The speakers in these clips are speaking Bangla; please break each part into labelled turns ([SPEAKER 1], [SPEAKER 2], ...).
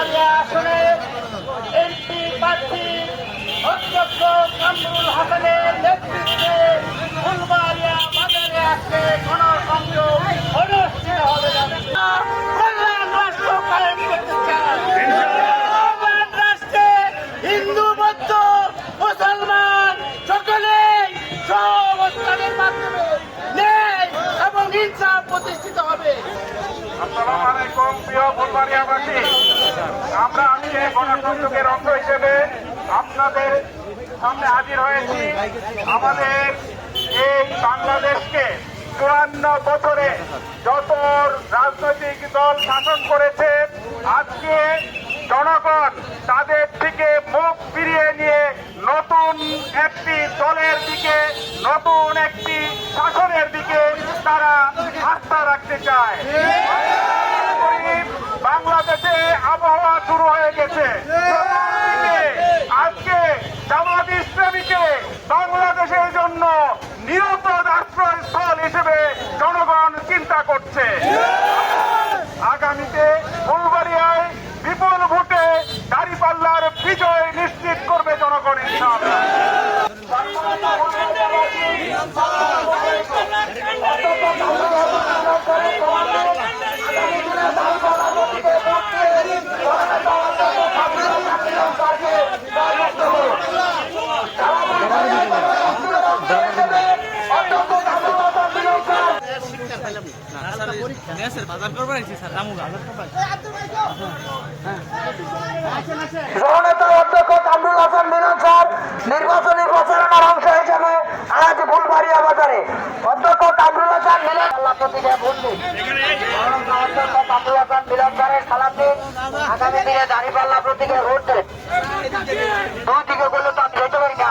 [SPEAKER 1] কামারিয়া আসনের এমপি প্রার্থী অধ্যক্ষ কামরুল হাসানের নেতৃত্বে ফুলবাড়িয়া বাজারে আজকে হবে। কল্যাণ রাষ্ট্র কায়েম করতে চান কল্যাণ হিন্দু, বৌদ্ধ, মুসলমান সকলেই সব অবস্থানের প্রতিষ্ঠিত হবে।
[SPEAKER 2] আসসালামু আলাইকুম, প্রিয় ফুলবাড়িয়াবাসী। আমরা আমি আজকে গণসংযোগের অংশ হিসেবে আপনাদের সামনে হাজির হয়েছি। আমাদের এই বাংলাদেশকে চুয়ান্ন বছরে যত রাজনৈতিক দল শাসন করেছে, আজকে জনগণ তাদের থেকে মুখ ফিরিয়ে নিয়ে নতুন একটি দলের দিকে, নতুন একটি শাসনের দিকে তারা আস্থা রাখতে চায়। বাংলাদেশে আবহাওয়া শুরু হয়ে গেছে। আজকে জামাত ইসলামীকে বাংলাদেশের জন্য নিরাপদ আশ্রয়স্থল হিসেবে জনগণ চিন্তা করছে। আগামীতে ফুলবাড়িয়ায় বিপুল ভোটে দাঁড়িপাল্লার বিজয় নিশ্চিত করবে জনগণ ইনশাআল্লাহ।
[SPEAKER 3] জননেতা অধ্যক্ষ কামরুল হাসান মিলন স্যার। নির্বাচনী প্রচারণার অংশ হিসেবে আজ ফুলবাড়িয়া বাজারে। অধ্যক্ষ কামরুল হাসান মিলন আল্লাহ প্রতিকে ভোট দিন। জননেতা অধ্যক্ষ কামরুল হাসান মিলন স্যারের সালাম দিন। আগামী দিনে দাঁড়িপাল্লা প্রতীকে ভোট দেন দুই দিকে বললে তো আমি যেতে পারি না।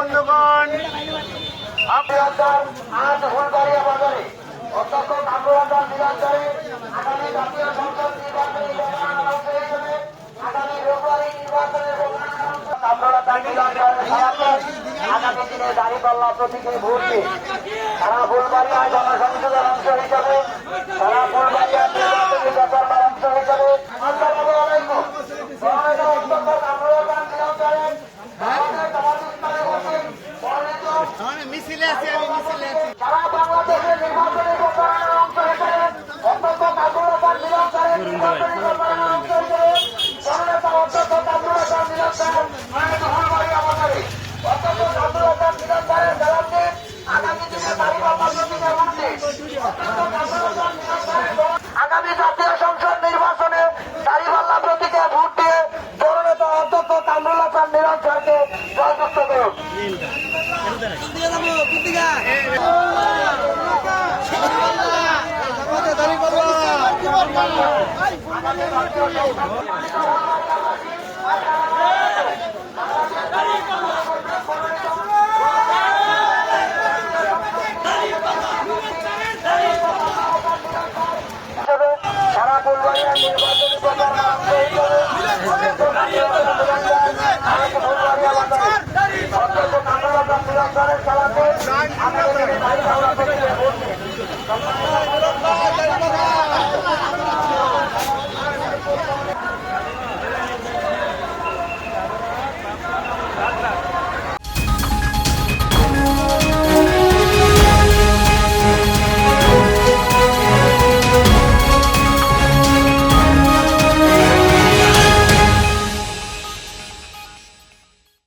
[SPEAKER 3] দিন। আগামী দিনে দাঁড়িপাল্লা প্রতীকে ভোট দিন সারা ফুলবাড়িয়া জনসংযোগের অংশ হিসেবে সারা ফুলবাড়িয়া নির্বাচনী প্রচারণার অংশ হিসেবে আসসালামু আলাইকুম জননেতা অধ্যক্ষ কামরুল হাসান মিলন স্যারের আমাদের জামাত ইসলামী কর্তৃক মনোনীত সারা সারা ফুলবাড়িয়া নির্বাচনী প্রচারণা অংশ